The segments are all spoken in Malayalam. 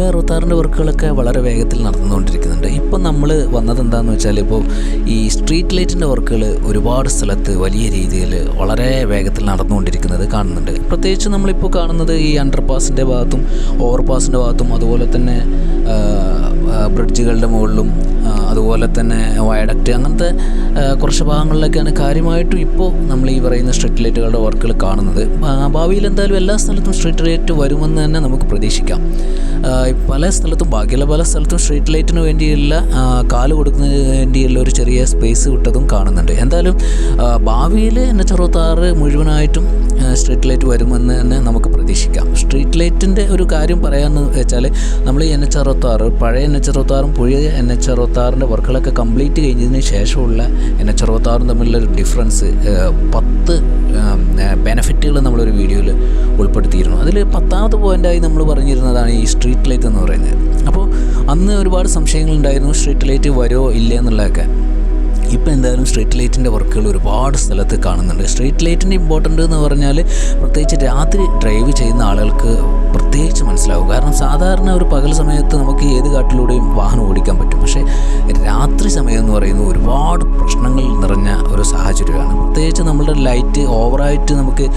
വർക്കുകളൊക്കെ വളരെ വേഗത്തിൽ നടന്നുകൊണ്ടിരിക്കുന്നുണ്ട്. ഇപ്പം നമ്മൾ വന്നത് എന്താണെന്ന് വെച്ചാൽ ഇപ്പോൾ ഈ സ്ട്രീറ്റ് ലൈറ്റിന്റെ വർക്കുകൾ ഒരുപാട് സ്ഥലത്ത് വലിയ രീതിയിൽ വളരെ വേഗത്തിൽ നടന്നുകൊണ്ടിരിക്കുന്നത് കാണുന്നുണ്ട്. പ്രത്യേകിച്ച് നമ്മളിപ്പോൾ കാണുന്നത് ഈ അണ്ടർപാസിന്റെ ഭാഗത്തും ഓവർപാസിന്റെ ഭാഗത്തും അതുപോലെ തന്നെ ബ്രിഡ്ജുകളുടെ മുകളിലും അതുപോലെ തന്നെ വയഡക്റ്റ് അങ്ങനത്തെ കുറച്ച് ഭാഗങ്ങളിലൊക്കെയാണ് കാര്യമായിട്ടും ഇപ്പോൾ നമ്മൾ ഈ പറയുന്ന സ്ട്രീറ്റ് ലൈറ്റുകളുടെ വർക്കുകൾ കാണുന്നത്. ഭാവിയിൽ എന്തായാലും എല്ലാ സ്ഥലത്തും സ്ട്രീറ്റ് ലൈറ്റ് വരുമെന്ന് തന്നെ നമുക്ക് പ്രതീക്ഷിക്കാം. പല സ്ഥലത്തും ബാക്കിയുള്ള പല സ്ഥലത്തും സ്ട്രീറ്റ് ലൈറ്റിന് വേണ്ടിയുള്ള കാൽ കൊടുക്കുന്നതിന് വേണ്ടിയുള്ള ഒരു ചെറിയ സ്പേസ് വിട്ടതും കാണുന്നുണ്ട്. എന്തായാലും ഭാവിയിൽ എൻ എച്ച് അറുപത്താറ് മുഴുവനായിട്ടും സ്ട്രീറ്റ് ലൈറ്റ് വരുമെന്ന് തന്നെ നമുക്ക് പ്രതീക്ഷിക്കാം. സ്ട്രീറ്റ് ഒരു കാര്യം പറയാമെന്ന് വെച്ചാൽ നമ്മൾ എൻ എച്ച് അറുപത്താറ് പഴയ എൻ എച്ച് അറുപത്താറും പുതിയ എൻ എച്ച് അറുപത്താറിന്റെ വർക്കുകളൊക്കെ കംപ്ലീറ്റ് കഴിഞ്ഞതിന് ശേഷമുള്ള എൻ എച്ച് അറുപത്താറും തമ്മിലുള്ള ഒരു ഡിഫറൻസ് പത്ത് ബെനഫിറ്റുകൾ നമ്മളൊരു വീഡിയോയിൽ ഉൾപ്പെടുത്തിയിരുന്നു. അതിൽ പത്താമത്തെ പോയിന്റായി നമ്മൾ പറഞ്ഞിരുന്നതാണ് ഈ സ്ട്രീറ്റ് ലൈറ്റ് എന്ന് പറയുന്നത്. അപ്പോൾ അന്ന് ഒരുപാട് സംശയങ്ങളുണ്ടായിരുന്നു സ്ട്രീറ്റ് ലൈറ്റ് വരുമോ ഇല്ലേ എന്നുള്ളതൊക്കെ. ഇപ്പോൾ എന്തായാലും സ്ട്രീറ്റ് ലൈറ്റിന്റെ വർക്കുകൾ ഒരുപാട് സ്ഥലത്ത് കാണുന്നുണ്ട്. സ്ട്രീറ്റ് ലൈറ്റിന്റെ ഇമ്പോർട്ടന്റ് എന്ന് പറഞ്ഞാൽ പ്രത്യേകിച്ച് രാത്രി ഡ്രൈവ് ചെയ്യുന്ന ആളുകൾക്ക് പ്രത്യേകിച്ച് മനസ്സിലാവും. കാരണം സാധാരണ ഒരു പകൽ സമയത്ത് നമുക്ക് ഏത് കാട്ടിലൂടെയും വാഹനം ഓടിക്കാൻ പറ്റും. പക്ഷേ രാത്രി സമയം എന്ന് പറയുന്നത് ഒരുപാട് പ്രശ്നങ്ങൾ നിറഞ്ഞ ഒരു സാഹചര്യമാണ്. പ്രത്യേകിച്ച് നമ്മളുടെ ലൈറ്റ് ഓവറായിട്ട് നമുക്ക്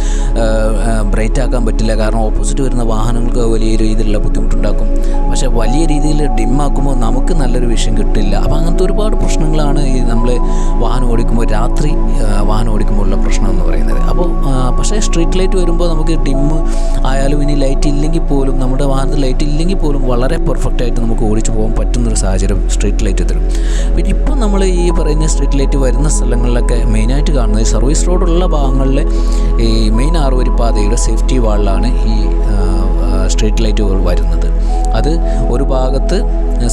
ബ്രൈറ്റ് ആക്കാൻ പറ്റില്ല. കാരണം ഓപ്പോസിറ്റ് വരുന്ന വാഹനങ്ങൾക്ക് വലിയ രീതിയിലുള്ള ബുദ്ധിമുട്ടുണ്ടാക്കും. പക്ഷേ വലിയ രീതിയിൽ ഡിമ്മാക്കുമ്പോൾ നമുക്ക് നല്ലൊരു വിഷയം കിട്ടില്ല. അപ്പോൾ അങ്ങനത്തെ ഒരുപാട് പ്രശ്നങ്ങളാണ് ഈ നമ്മൾ വാഹനം ഓടിക്കുമ്പോൾ രാത്രി വാഹനം ഓടിക്കുമ്പോൾ ഉള്ള പ്രശ്നം എന്ന് പറയുന്നത്. അപ്പോൾ പക്ഷേ സ്ട്രീറ്റ് ലൈറ്റ് വരുമ്പോൾ നമുക്ക് ഡിമ്മ് ആയാലും ഇനി ലൈറ്റ് ഇല്ലെങ്കിൽ പോലും നമ്മുടെ വാഹനത്തിൽ ലൈറ്റ് ഇല്ലെങ്കിൽ പോലും വളരെ പെർഫെക്റ്റ് ആയിട്ട് നമുക്ക് ഓടിച്ചു പോകാൻ പറ്റുന്നൊരു സാഹചര്യം സ്ട്രീറ്റ് ലൈറ്റ് തരും. പിന്നെ ഇപ്പോൾ നമ്മൾ ഈ പറയുന്ന സ്ട്രീറ്റ് ലൈറ്റ് വരുന്ന സ്ഥലങ്ങളിലൊക്കെ മെയിനായിട്ട് കാണുന്നത് സർവീസ് റോഡുള്ള ഭാഗങ്ങളിൽ ഈ മെയിൻ ആറുവരി പാതയുടെ സേഫ്റ്റി വാളിലാണ് ഈ സ്ട്രീറ്റ് ലൈറ്റുകൾ വരുന്നത്. അത് ഒരു ഭാഗത്ത്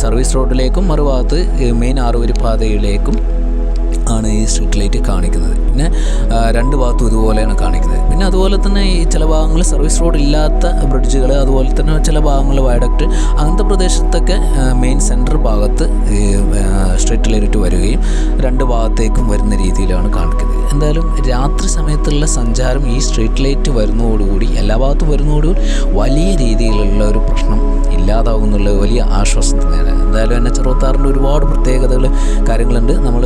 സർവീസ് റോഡിലേക്കും മറുഭാഗത്ത് മെയിൻ ആറുവരി പാതയിലേക്കും ആണ് ഈ സ്ട്രീറ്റ് ലൈറ്റ് കാണിക്കുന്നത്. പിന്നെ രണ്ട് ഭാഗത്തും ഇതുപോലെയാണ് കാണിക്കുന്നത്. പിന്നെ അതുപോലെ തന്നെ ഈ ചില ഭാഗങ്ങളിൽ സർവീസ് റോഡ് ഇല്ലാത്ത ബ്രിഡ്ജുകൾ അതുപോലെ തന്നെ ചില ഭാഗങ്ങളിൽ വയഡക്റ്റ് അങ്ങനത്തെ പ്രദേശത്തൊക്കെ മെയിൻ സെന്റർ ഭാഗത്ത് സ്ട്രീറ്റ് ലൈറ്റ് വരികയും രണ്ട് ഭാഗത്തേക്കും വരുന്ന രീതിയിലാണ് കാണിക്കുന്നത്. എന്തായാലും രാത്രി സമയത്തുള്ള സഞ്ചാരം ഈ സ്ട്രീറ്റ് ലൈറ്റ് വരുന്നതോടുകൂടി എല്ലാ ഭാഗത്തും വരുന്നതോടുകൂടി വലിയ രീതിയിലുള്ള ഒരു പ്രശ്നം ഇല്ലാതാവുന്നുള്ള വലിയ ആശ്വാസം തന്നെയാണ്. എന്തായാലും എൻ എച്ച് അറുപത്താറിന്റെ ഒരുപാട് പ്രത്യേകതകൾ കാര്യങ്ങളുണ്ട്. നമ്മൾ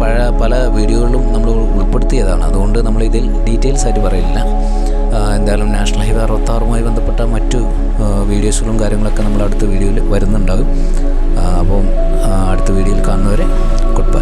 പഴയ പല വീഡിയോകളിലും നമ്മൾ ഉൾപ്പെടുത്തിയതാണ്. അതുകൊണ്ട് നമ്മൾ ഇതിൽ ഡീറ്റെയിൽസ് ആയിട്ട് പറയില്ല. എന്തായാലും നാഷണൽ ഹൈവേ അറുപത്താറുമായി ബന്ധപ്പെട്ട മറ്റു വീഡിയോസുകളും കാര്യങ്ങളൊക്കെ നമ്മൾ അടുത്ത വീഡിയോയിൽ വരുന്നുണ്ടാകും. അപ്പം അടുത്ത വീഡിയോയിൽ കാണുന്നവരെ ഗുഡ്